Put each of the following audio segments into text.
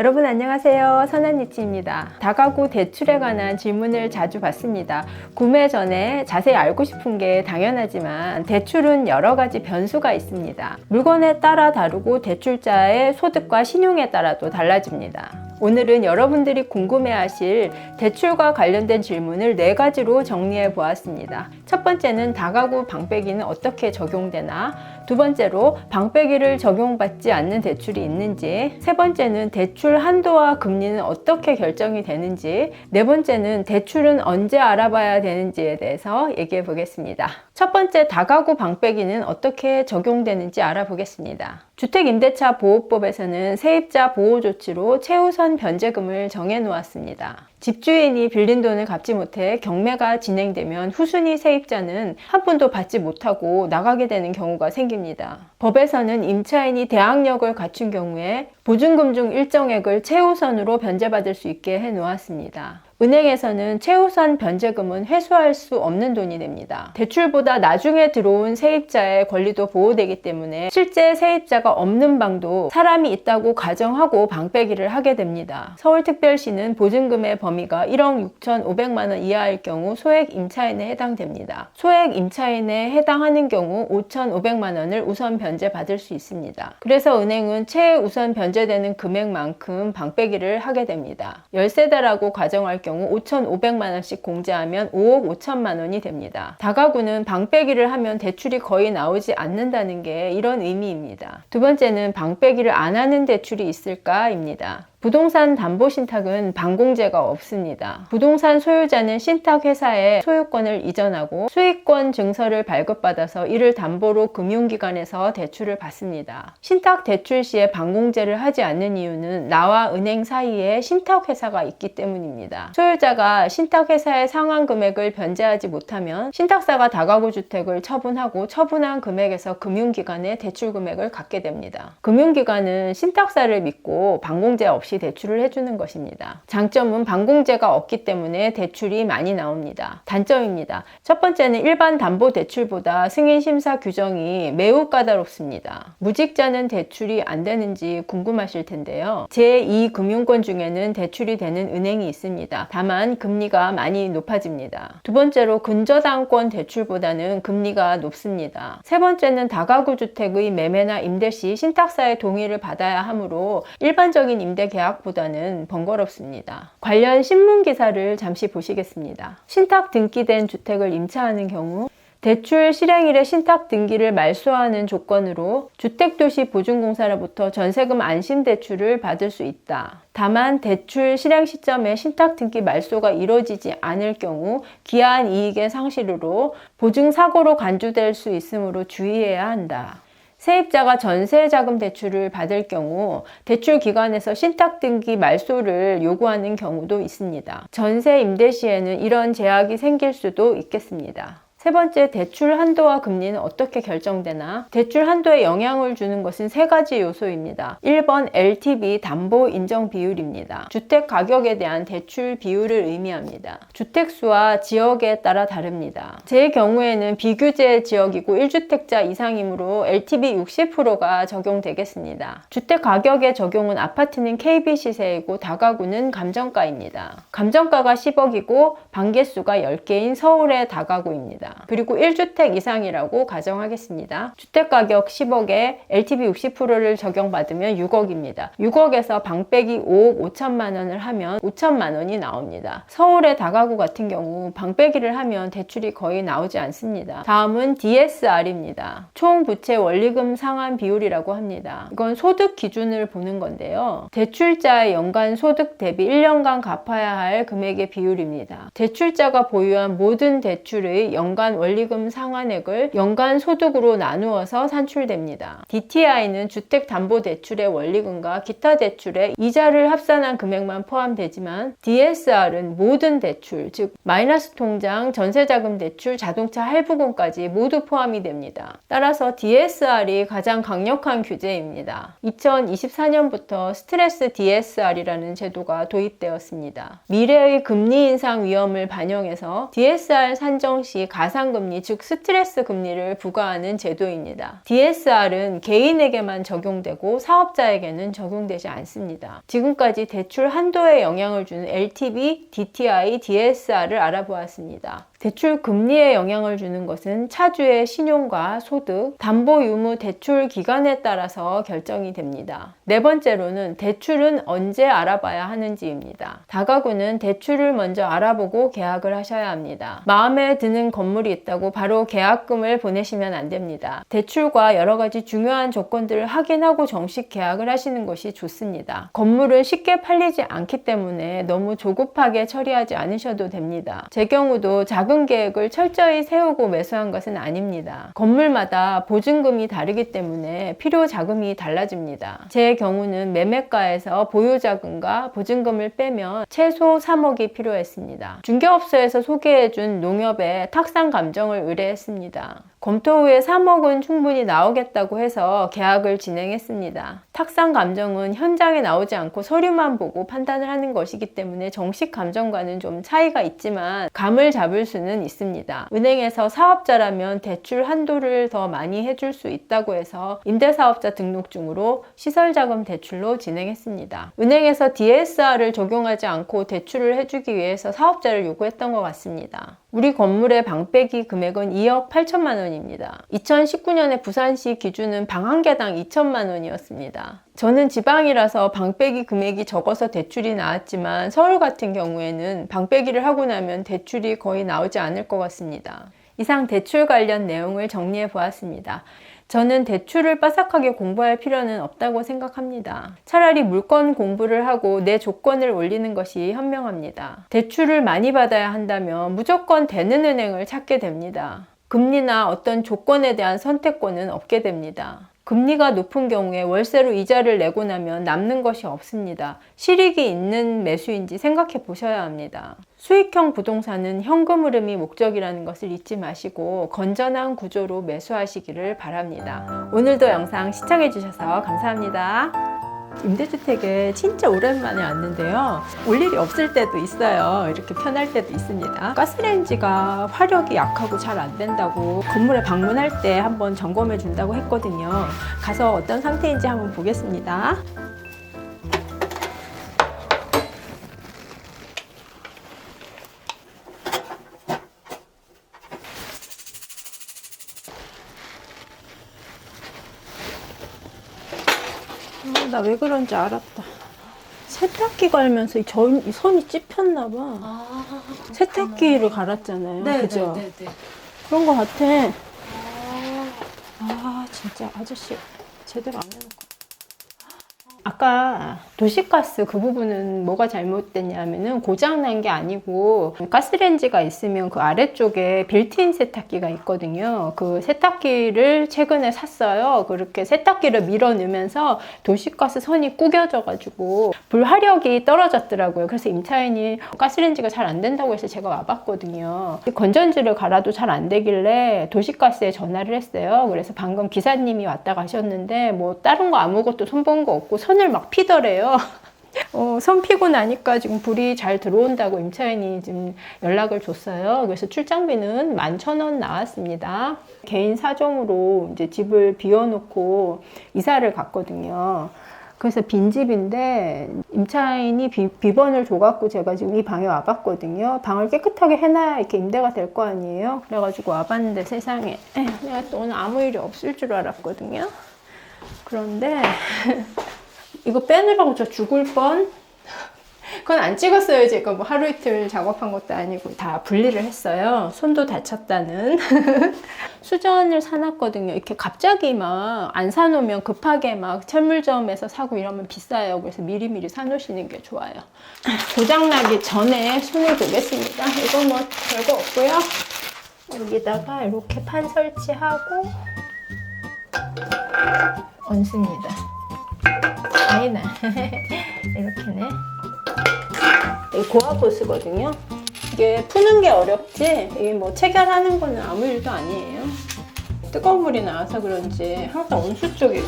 여러분 안녕하세요. 선한니치입니다. 다가구 대출에 관한 질문을 자주 받습니다. 구매 전에 자세히 알고 싶은 게 당연하지만 대출은 여러 가지 변수가 있습니다. 물건에 따라 다르고 대출자의 소득과 신용에 따라도 달라집니다. 오늘은 여러분들이 궁금해하실 대출과 관련된 질문을 네 가지로 정리해 보았습니다. 첫 번째는 다가구 방빼기는 어떻게 적용되나? 두 번째로 방빼기를 적용받지 않는 대출이 있는지, 세 번째는 대출 한도와 금리는 어떻게 결정이 되는지, 네 번째는 대출은 언제 알아봐야 되는지에 대해서 얘기해 보겠습니다. 첫 번째 다가구 방빼기는 어떻게 적용되는지 알아보겠습니다. 주택임대차 보호법에서는 세입자 보호 조치로 최우선 변제금을 정해 놓았습니다. 집주인이 빌린 돈을 갚지 못해 경매가 진행되면 후순위 세입자는 한 푼도 받지 못하고 나가게 되는 경우가 생깁니다. 법에서는 임차인이 대항력을 갖춘 경우에 보증금 중 일정액을 최우선으로 변제받을 수 있게 해 놓았습니다. 은행에서는 최우선 변제금은 회수할 수 없는 돈이 됩니다. 대출보다 나중에 들어온 세입자의 권리도 보호되기 때문에 실제 세입자가 없는 방도 사람이 있다고 가정하고 방빼기를 하게 됩니다. 서울특별시는 보증금의 범위가 1억 6,500만 원 이하일 경우 소액 임차인에 해당됩니다. 소액 임차인에 해당하는 경우 5,500만 원을 우선 변제받을 수 있습니다. 그래서 은행은 최우선 변제되는 금액만큼 방빼기를 하게 됩니다. 열세대라고 가정할 경우 5,500만 원씩 공제하면 5억 5천만 원이 됩니다. 다가구는 방빼기를 하면 대출이 거의 나오지 않는다는 게 이런 의미입니다. 두 번째는 방빼기를 안 하는 대출이 있을까입니다. 부동산 담보 신탁은 방공제가 없습니다. 부동산 소유자는 신탁 회사에 소유권을 이전하고 수익권 증서를 발급받아서 이를 담보로 금융기관에서 대출을 받습니다. 신탁 대출 시에 방공제를 하지 않는 이유는 나와 은행 사이에 신탁 회사가 있기 때문입니다. 소유자가 신탁 회사의 상환 금액을 변제하지 못하면 신탁사가 다가구 주택을 처분하고 처분한 금액에서 금융기관에 대출 금액을 갖게 됩니다. 금융기관은 신탁사를 믿고 방공제 없이 없이 대출을 해주는 것입니다. 장점은 방공제가 없기 때문에 대출이 많이 나옵니다. 단점입니다. 첫 번째는 일반 담보 대출보다 승인 심사 규정이 매우 까다롭습니다. 무직자는 대출이 안 되는지 궁금하실 텐데요. 제2금융권 중에는 대출이 되는 은행이 있습니다. 다만 금리가 많이 높아집니다. 두 번째로 근저당권 대출보다는 금리가 높습니다. 세 번째는 다가구 주택의 매매나 임대 시 신탁사의 동의를 받아야 하므로 일반적인 임대 계약 계약보다는 번거롭습니다. 관련 신문 기사를 잠시 보시겠습니다. 신탁 등기된 주택을 임차하는 경우 대출 실행일에 신탁 등기를 말소하는 조건으로 주택도시 보증공사로부터 전세금 안심 대출을 받을 수 있다. 다만 대출 실행 시점에 신탁 등기 말소가 이루어지지 않을 경우 기한 이익의 상실으로 보증 사고로 간주될 수 있으므로 주의해야 한다. 세입자가 전세자금 대출을 받을 경우 대출 기관에서 신탁 등기 말소를 요구하는 경우도 있습니다. 전세 임대 시에는 이런 제약이 생길 수도 있겠습니다. 세 번째, 대출 한도와 금리는 어떻게 결정되나? 대출 한도에 영향을 주는 것은 세 가지 요소입니다. 1번 LTV 담보 인정 비율입니다. 주택 가격에 대한 대출 비율을 의미합니다. 주택 수와 지역에 따라 다릅니다. 제 경우에는 비규제 지역이고 1주택자 이상이므로 LTV 60%가 적용되겠습니다. 주택 가격의 적용은 아파트는 KB 시세이고 다가구는 감정가입니다. 감정가가 10억이고 반개수가 10개인 서울의 다가구입 니다. 그리고 1주택 이상이라고 가정하겠습니다. 주택가격 10억에 LTV 60%를 적용받으면 6억입니다. 6억에서 방 빼기 5억 5천만 원을 하면 5천만 원이 나옵니다. 서울의 다가구 같은 경우 방 빼기를 하면 대출이 거의 나오지 않습니다. 다음은 DSR입니다. 총 부채 원리금 상환 비율이라고 합니다. 이건 소득 기준을 보는 건데요. 대출자의 연간 소득 대비 1년간 갚아야 할 금액의 비율입니다. 대출자가 보유한 모든 대출의 연간 연간 원리금 상환액을 연간 소득으로 나누어서 산출됩니다. DTI는 주택담보대출의 원리금과 기타 대출의 이자를 합산한 금액만 포함되지만 DSR은 모든 대출, 즉 마이너스 통장, 전세자금 대출, 자동차 할부금까지 모두 포함이 됩니다. 따라서 DSR이 가장 강력한 규제입니다. 2024년부터 스트레스 DSR이라는 제도가 도입되었습니다. 미래의 금리 인상 위험을 반영해서 DSR 산정 시 가산 가상금리, 즉 스트레스 금리를 부과하는 제도입니다. DSR은 개인에게만 적용되고 사업자에게는 적용되지 않습니다. 지금까지 대출 한도에 영향을 주는 LTV, DTI, DSR을 알아보았습니다. 대출 금리에 영향을 주는 것은 차주의 신용과 소득, 담보 유무 대출 기간에 따라서 결정이 됩니다. 네 번째로는 대출은 언제 알아봐야 하는지입니다. 다가구는 대출을 먼저 알아보고 계약을 하셔야 합니다. 마음에 드는 건물 이 있다고 바로 계약금을 보내시면 안 됩니다. 대출과 여러 가지 중요한 조건들을 확인하고 정식 계약을 하시는 것이 좋습니다. 건물은 쉽게 팔리지 않기 때문에 너무 조급하게 처리하지 않으셔도 됩니다. 제 경우도 작은 계획을 철저히 세우고 매수한 것은 아닙니다. 건물마다 보증금이 다르기 때문에 필요 자금이 달라집니다. 제 경우는 매매가에서 보유자금과 보증금을 빼면 최소 3억이 필요했습니다. 중개업소에서 소개해준 농협에 탁상 감정을 의뢰했습니다. 검토 후에 3억은 충분히 나오겠다고 해서 계약을 진행했습니다. 탁상 감정은 현장에 나오지 않고 서류만 보고 판단을 하는 것이기 때문에 정식 감정과는 좀 차이가 있지만 감을 잡을 수는 있습니다. 은행에서 사업자라면 대출 한도를 더 많이 해줄 수 있다고 해서 임대사업자 등록증으로 시설자금 대출로 진행했습니다. 은행에서 DSR을 적용하지 않고 대출을 해주기 위해서 사업자를 요구했던 것 같습니다. 우리 건물의 방빼기 금액은 2억 8천만 원 입니다. 2019년에 부산시 기준은 방 한 개당 2천만 원이었습니다. 저는 지방이라서 방빼기 금액이 적어서 대출이 나왔지만 서울 같은 경우에는 방빼기를 하고 나면 대출이 거의 나오지 않을 것 같습니다. 이상 대출 관련 내용을 정리해 보았습니다. 저는 대출을 빠삭하게 공부할 필요는 없다고 생각합니다. 차라리 물건 공부를 하고 내 조건을 올리는 것이 현명합니다. 대출을 많이 받아야 한다면 무조건 되는 은행을 찾게 됩니다. 금리나 어떤 조건에 대한 선택권은 없게 됩니다. 금리가 높은 경우에 월세로 이자를 내고 나면 남는 것이 없습니다. 실익이 있는 매수인지 생각해 보셔야 합니다. 수익형 부동산은 현금 흐름이 목적이라는 것을 잊지 마시고 건전한 구조로 매수하시기를 바랍니다. 오늘도 영상 시청해 주셔서 감사합니다. 임대주택에 진짜 오랜만에 왔는데요. 올 일이 없을 때도 있어요. 이렇게 편할 때도 있습니다. 가스레인지가 화력이 약하고 잘 안 된다고 건물에 방문할 때 한번 점검해 준다고 했거든요. 가서 어떤 상태인지 한번 보겠습니다. 나 왜 그런지 알았다. 세탁기 갈면서 이 전, 이 손이 찝혔나 봐. 아, 세탁기를 갈았잖아요. 네, 그죠? 네, 네, 네. 그런 거 같아. 아, 아, 진짜 아저씨 제대로 안 해놓고. 아까 도시가스 그 부분은 뭐가 잘못됐냐면은 고장난 게 아니고 가스레인지가 있으면 그 아래쪽에 빌트인 세탁기가 있거든요. 그 세탁기를 최근에 샀어요. 그렇게 세탁기를 밀어 넣으면서 도시가스 선이 구겨져 가지고 불화력이 떨어졌더라고요. 그래서 임차인이 가스레인지가 잘 안 된다고 해서 제가 와봤거든요. 건전지를 갈아도 잘 안 되길래 도시가스에 전화를 했어요. 그래서 방금 기사님이 왔다 가셨는데 뭐 다른 거 아무것도 손본 거 없고 선을 막 피더래요. 어, 선 피고 나니까 지금 불이 잘 들어온다고 임차인이 지금 연락을 줬어요. 그래서 출장비는 11,000원 나왔습니다. 개인 사정으로 이제 집을 비워놓고 이사를 갔거든요. 그래서 빈집인데 임차인이 비, 비번을 줘갖고 제가 지금 이 방에 와봤거든요. 방을 깨끗하게 해놔야 이렇게 임대가 될 거 아니에요. 그래가지고 와봤는데 세상에 에휴, 내가 또 오늘 아무 일이 없을 줄 알았거든요. 그런데 이거 빼느라고 저 죽을 뻔. 그건 안 찍었어요. 제가 뭐 하루 이틀 작업한 것도 아니고 다 분리를 했어요. 손도 다쳤다는. 수전을 사놨거든요. 이렇게 갑자기 막 안 사놓으면 급하게 막 철물점에서 사고 이러면 비싸요. 그래서 미리미리 사놓으시는 게 좋아요. 고장나기 전에 손을 보겠습니다. 이거 뭐 별거 없고요. 여기다가 이렇게 판 설치하고 얹습니다. 아니네. 이렇게네. 이 고압호스거든요. 이게 푸는 게 어렵지, 이게 뭐 체결하는 거는 아무 일도 아니에요. 뜨거운 물이 나와서 그런지 항상 온수 쪽에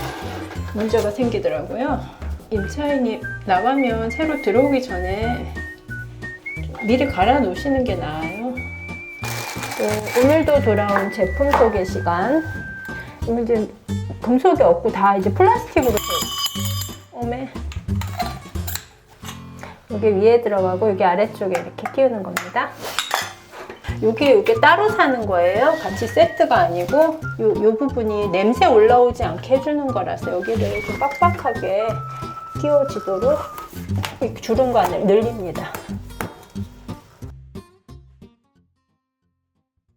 문제가 생기더라고요. 임차인이 나가면 새로 들어오기 전에 미리 갈아 놓으시는 게 나아요. 어, 오늘도 돌아온 제품 소개 시간. 이제 금속이 없고 다 이제 플라스틱으로. 여기 위에 들어가고 여기 아래쪽에 이렇게 끼우는 겁니다. 여기 이게 따로 사는 거예요. 같이 세트가 아니고 요, 요 부분이 냄새 올라오지 않게 해주는 거라서 여기를 좀 빡빡하게 끼워지도록 이 주름관을 늘립니다.